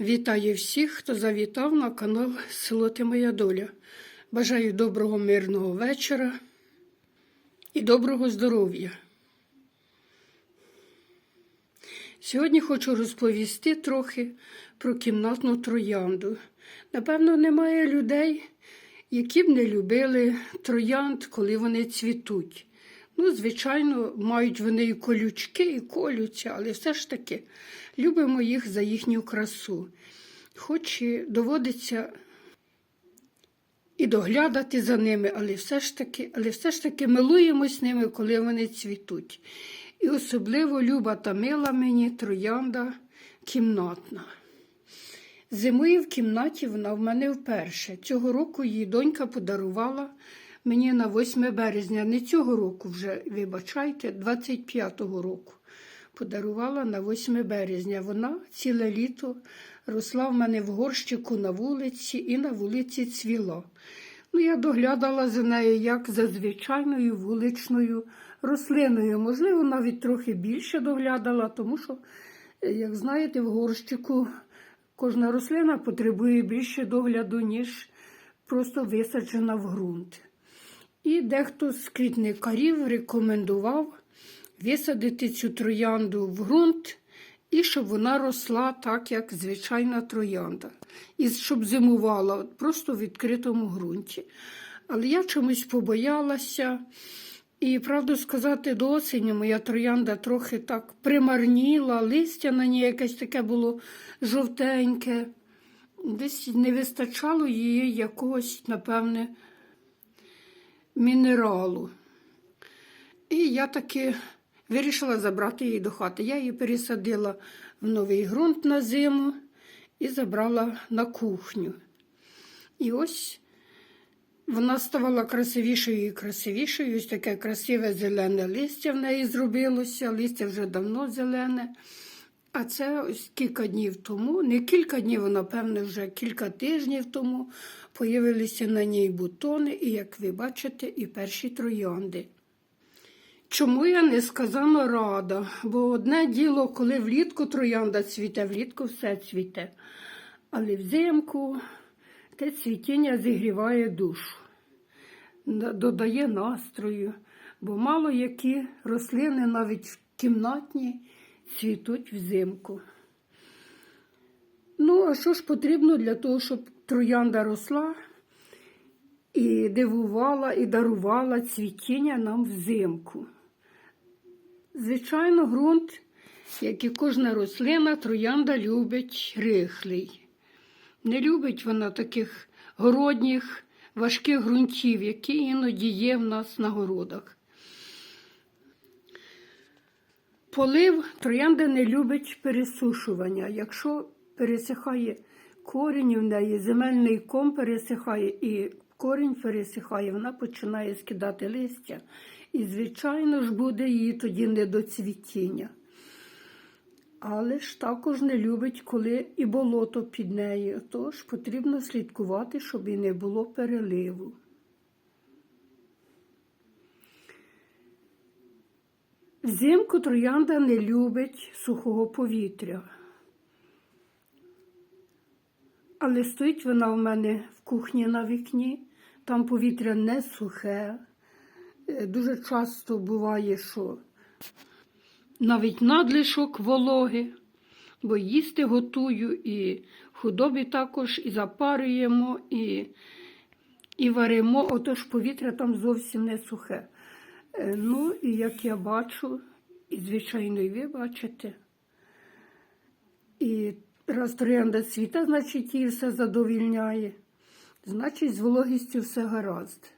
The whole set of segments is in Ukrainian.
Вітаю всіх, хто завітав на канал Село Ти Моя Доля. Бажаю доброго мирного вечора і доброго здоров'я. Сьогодні хочу розповісти трохи про кімнатну троянду. Напевно, немає людей, які б не любили троянд, коли вони цвітуть. Ну, звичайно, мають вони і колючки, і колються, але все ж таки любимо їх за їхню красу. Хоч і доводиться і доглядати за ними, але все ж таки, але все ж таки милуємось ними, коли вони цвітуть. І особливо люба та мила мені троянда кімнатна. Зимує в кімнаті вона в мене вперше. Цього року її донька подарувала мені на 8 березня. Не цього року вже, вибачайте, 25-го року. Подарувала на 8 березня. Вона ціле літо росла в мене в горщику на вулиці і на вулиці цвіла. Ну, я доглядала за нею як за звичайною вуличною рослиною. Можливо, навіть трохи більше доглядала, тому що, як знаєте, в горщику кожна рослина потребує більше догляду, ніж просто висаджена в ґрунт. І дехто з квітникарів рекомендував висадити цю троянду в ґрунт і щоб вона росла так, як звичайна троянда, і щоб зимувала просто в відкритому ґрунті. Але я чомусь побоялася. І, правду сказати, до осені моя троянда трохи так примарніла, листя на ній якесь таке було жовтеньке. Десь не вистачало її якогось, напевне, мінералу. І я таки вирішила забрати її до хати. Я її пересадила в новий ґрунт на зиму і забрала на кухню. І ось вона ставала красивішою і красивішою. Ось таке красиве зелене листя в неї зробилося. Листя вже давно зелене. А це ось кілька днів тому, не кілька днів, а напевно, вже кілька тижнів тому появилися на ній бутони, і, як ви бачите, і перші троянди. Чому я несказано рада? Бо одне діло, коли влітку троянда цвіте, влітку все цвіте. Але взимку те цвітіння зігріває душу, додає настрою, бо мало які рослини навіть в кімнатні цвітуть взимку. Ну, а що ж потрібно для того, щоб троянда росла і дивувала, і дарувала цвітіння нам взимку? Звичайно, ґрунт, як і кожна рослина, троянда любить рихлий. Не любить вона таких городніх, важких ґрунтів, які іноді є в нас на городах. Полив троянда не любить пересушування. Якщо пересихає корінь в неї, земельний ком пересихає і корінь пересихає, вона починає скидати листя. І, звичайно ж, буде її тоді недоцвітіння. Але ж також не любить, коли і болото під нею. Тож потрібно слідкувати, щоб і не було переливу. Взимку троянда не любить сухого повітря. Але стоїть вона в мене в кухні на вікні, там повітря не сухе. Е, Дуже часто буває, що навіть надлишок вологи, бо їсти готую і худобі також і запарюємо, і, і варимо, отож повітря там зовсім не сухе. Е, Ну, і як я бачу, і звичайно, і ви бачите, і раз троянда цвіта, значить, її все задовільняє, значить, з вологістю все гаразд.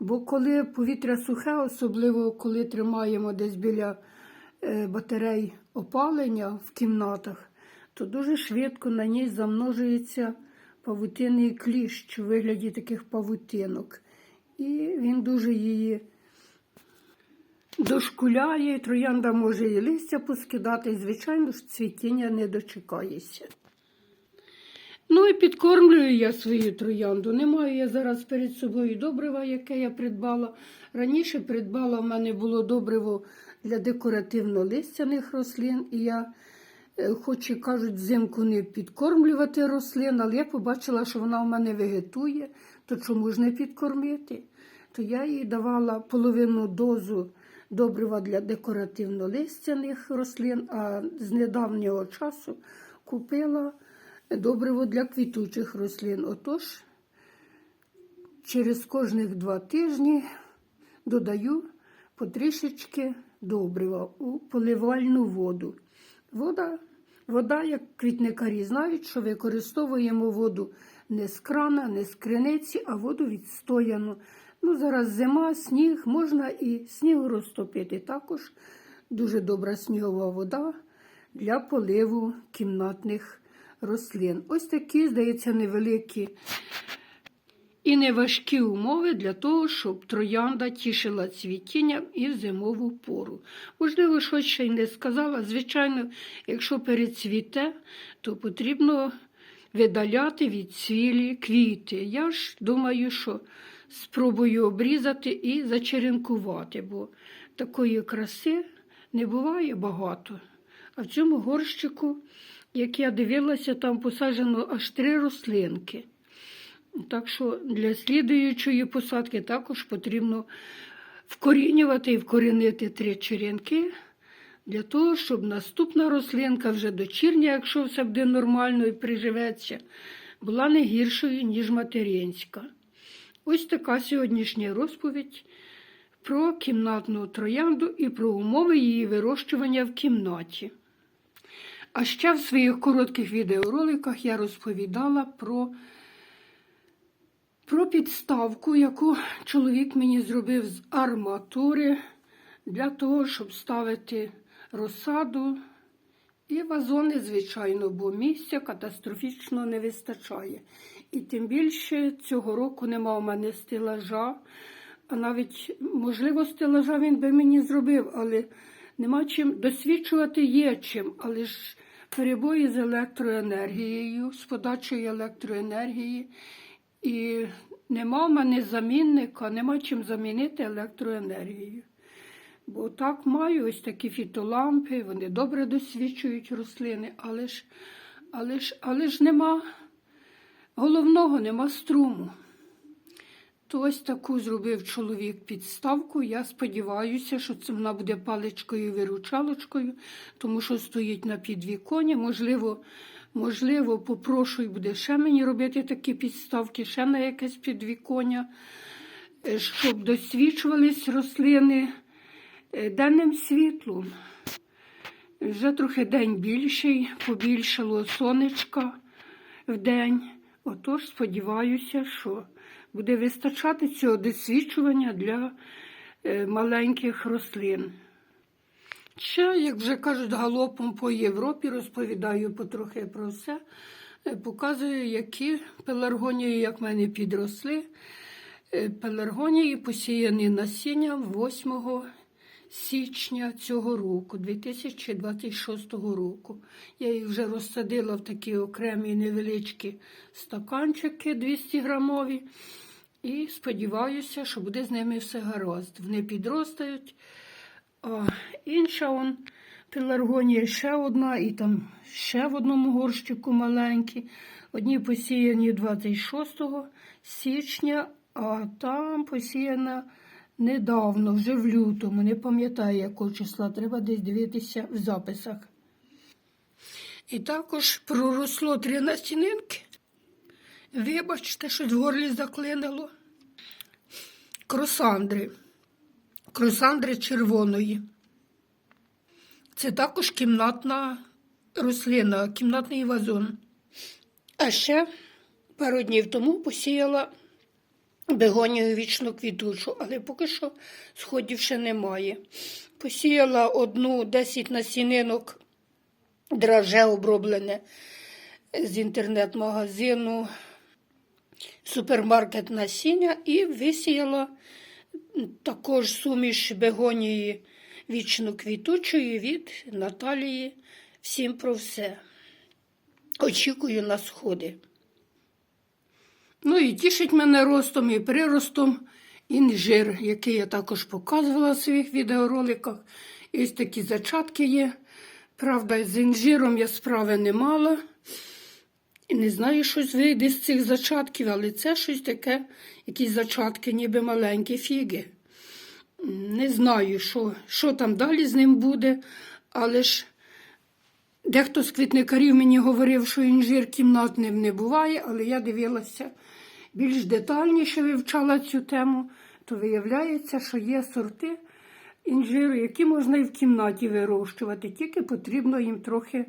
Бо коли повітря сухе, особливо коли тримаємо десь біля е, батарей опалення в кімнатах, то дуже швидко на ній замножується павутинний кліщ у вигляді таких павутинок. І він дуже її дошкуляє, троянда може і листя поскидати, і, звичайно ж, цвітіння не дочекається. Ну і підкормлюю я свою троянду. Не маю я зараз перед собою добрива, яке я придбала. Раніше придбала в мене було добриво для декоративно-листяних рослин, і я е, хоч і кажуть, взимку не підкормлювати рослин, але я побачила, що вона в мене вегетує, то чому ж не підкормити? То я їй давала половину дозу добрива для декоративно-листяних рослин, а з недавнього часу купила добриво для квітучих рослин. Отож, через кожних два тижні додаю потрішечки добрива у поливальну воду. Вода, вода, як квітникарі знають, що використовуємо воду не з крана, не з криниці, а воду відстояну. Ну, зараз зима, сніг, можна і снігу розтопити. Також дуже добра снігова вода для поливу кімнатних рослин. Ось такі, здається, невеликі і неважкі умови для того, щоб троянда тішила цвітінням і в зимову пору. Можливо, щось ще й не сказала. Звичайно, якщо перецвіте, то потрібно видаляти від цвілі квіти. Я ж думаю, що спробую обрізати і зачеренкувати, бо такої краси не буває багато. А в цьому горщику, як я дивилася, там посаджено аж три рослинки. Так що для слідуючої посадки також потрібно вкорінювати і вкорінити три черенки для того, щоб наступна рослинка вже дочірня, якщо все буде нормально і приживеться, була не гіршою, ніж материнська. Ось така сьогоднішня розповідь про кімнатну троянду і про умови її вирощування в кімнаті. А ще в своїх коротких відеороликах я розповідала про про підставку, яку чоловік мені зробив з арматури для того, щоб ставити розсаду і вазони, звичайно, бо місця катастрофічно не вистачає. І тим більше цього року нема у мене стелажа, а навіть, можливо, стелажа він би мені зробив, але нема чим досвідчувати є чим, але ж перебої з електроенергією, з подачею електроенергії. І нема в мене замінника, нема чим замінити електроенергію. Бо так маю ось такі фітолампи, вони добре досвідчують рослини, але ж, але ж, але ж нема головного, нема струму. То ось таку зробив чоловік підставку. Я сподіваюся, що це вона буде паличкою виручалочкою, тому що стоїть на підвіконі. Можливо, можливо, попрошу і буде ще мені робити такі підставки, ще на якесь підвіконня, е, щоб досвідчувались рослини е, денним світлом. Вже трохи день більший, побільшало сонечка в день. Отож, сподіваюся, що буде вистачати цього досвідчування для е, маленьких рослин. Ще, як вже кажуть, галопом по Європі розповідаю потрохи про все, е, показую, які пеларгонії, як в мене підросли. Е, Пеларгонії посіяні насінням 8 січня цього року, 2026 року. Я їх вже розсадила в такі окремі невеличкі стаканчики 200 грамові. І сподіваюся, що буде з ними все гаразд. Вони підростають. А інша он пеларгонія ще одна, і там ще в одному горщику маленькі. Одні посіяні 26 січня, а там посіяна недавно, вже в лютому. Не пам'ятаю, якого числа, треба десь дивитися в записах. І також проросло три настінинки. Вибачте, що в горлі заклинило. Кросандри. Кросандри червоної. Це також кімнатна рослина, кімнатний вазон. А ще пару днів тому посіяла бегонію вічно квітучу, але поки що сходів ще немає. Посіяла одну 10 насінинок драже оброблене з інтернет-магазину супермаркет насіння і висіяла також суміш бегонії вічно квітучої від Наталії. Всім про все. Очікую на сходи. Ну і тішить мене ростом і приростом інжир, який я також показувала в своїх відеороликах. І ось такі зачатки є. Правда, з інжиром я справи не мала. І не знаю, щось вийде з цих зачатків, але це щось таке, якісь зачатки, ніби маленькі фіги. Не знаю, що, що там далі з ним буде, але ж дехто з квітникарів мені говорив, що інжир кімнатним не буває, але я дивилася більш детальніше вивчала цю тему, то виявляється, що є сорти інжиру, які можна і в кімнаті вирощувати, тільки потрібно їм трохи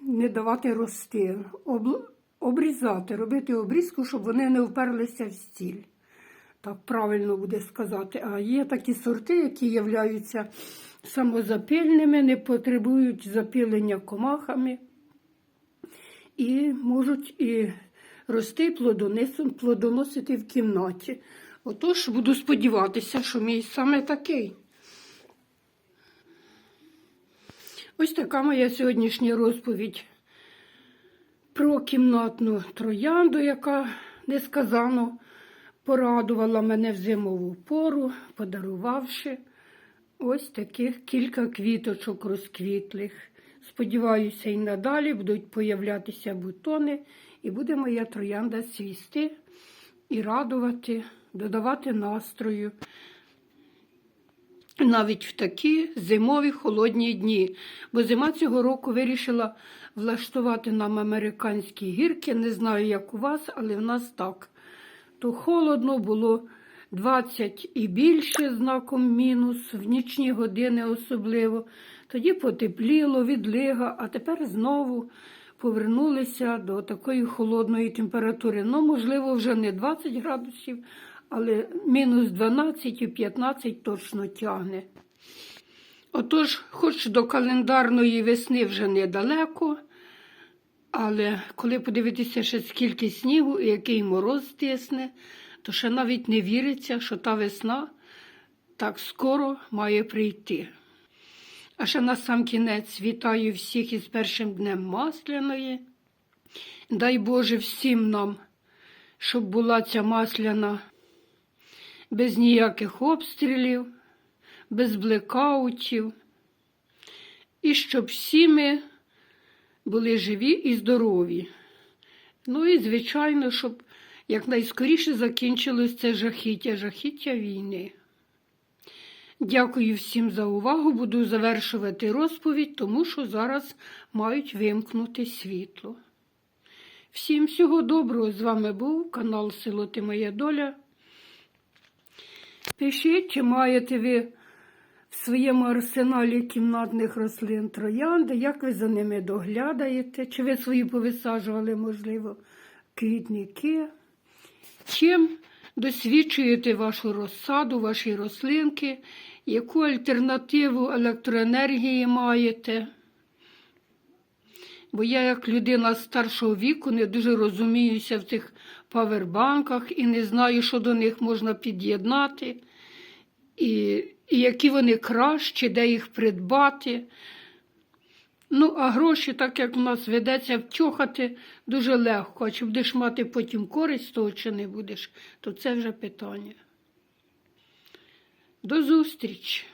не давати рости, об, обрізати, робити обрізку, щоб вони не вперлися в стіль. Так правильно буде сказати. А є такі сорти, які являються самозапильними, не потребують запилення комахами і можуть і рости, плодоносити в кімнаті. Отож, буду сподіватися, що мій саме такий. Ось така моя сьогоднішня розповідь про кімнатну троянду, яка несказано порадувала мене в зимову пору, подарувавши ось таких кілька квіточок розквітлих. Сподіваюся, і надалі будуть появлятися бутони, і буде моя троянда цвісти і радувати, додавати настрою навіть в такі зимові холодні дні. Бо зима цього року вирішила влаштувати нам американські гірки. Не знаю, як у вас, але в нас так. То холодно було 20 і більше знаком мінус, в нічні години особливо. Тоді потепліло, відлига, а тепер знову повернулися до такої холодної температури. Ну, можливо, вже не 20 градусів, але мінус 12 і 15 точно тягне. Отож, хоч до календарної весни вже недалеко, але коли подивитися ще скільки снігу і який мороз тисне, то ще навіть не віриться, що та весна так скоро має прийти. А ще на сам кінець вітаю всіх із першим днем Масляної. Дай Боже всім нам, щоб була ця масляна без ніяких обстрілів, без блекаутів. І щоб всі ми були живі і здорові. Ну і, звичайно, щоб якнайскоріше закінчилось це жахіття, жахіття війни. Дякую всім за увагу. Буду завершувати розповідь, тому що зараз мають вимкнути світло. Всім всього доброго! З вами був канал Село Ти Моя Доля. Пишіть, чи маєте ви в своєму арсеналі кімнатних рослин троянди, як ви за ними доглядаєте, чи ви свої повисаджували, можливо, квітники. Чим досвідчуєте вашу розсаду, ваші рослинки, яку альтернативу електроенергії маєте? Бо я, як людина старшого віку, не дуже розуміюся в цих павербанках і не знаю, що до них можна під'єднати, і, і які вони кращі, де їх придбати. Ну, а гроші, так як в нас ведеться втюхати, дуже легко. А чи будеш мати потім користь того, чи не будеш, то це вже питання. До зустрічі!